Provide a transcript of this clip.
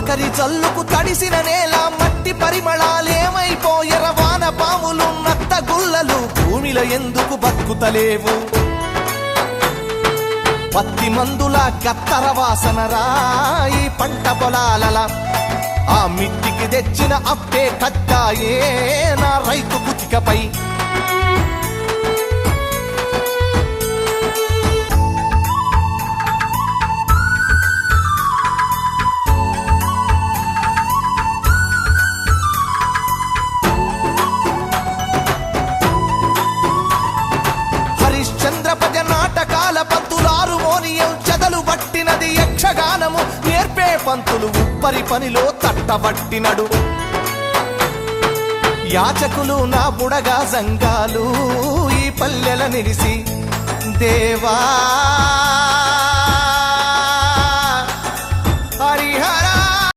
కరి చల్లుకు తడిసిన నేల మట్టి పరిమళాలేమైపోయర వాన పాములు నత్త గుల్లలు భూమిలో ఎందుకు బతుకుతలేవు? పత్తి మందుల కత్తర వాసన రాయి పంట పొలాలల. ఆ మిట్టికి తెచ్చిన అప్పే కట్టాయే నా రైతు కుతికపై. మోనియం పట్టినది యక్షగానము. నేర్పే పంతులు ఉప్పరి పనిలో తట్టబట్టినడు. యాచకులు నా బుడగా సంఘాలు ఈ పల్లెల నిలిసి దేవా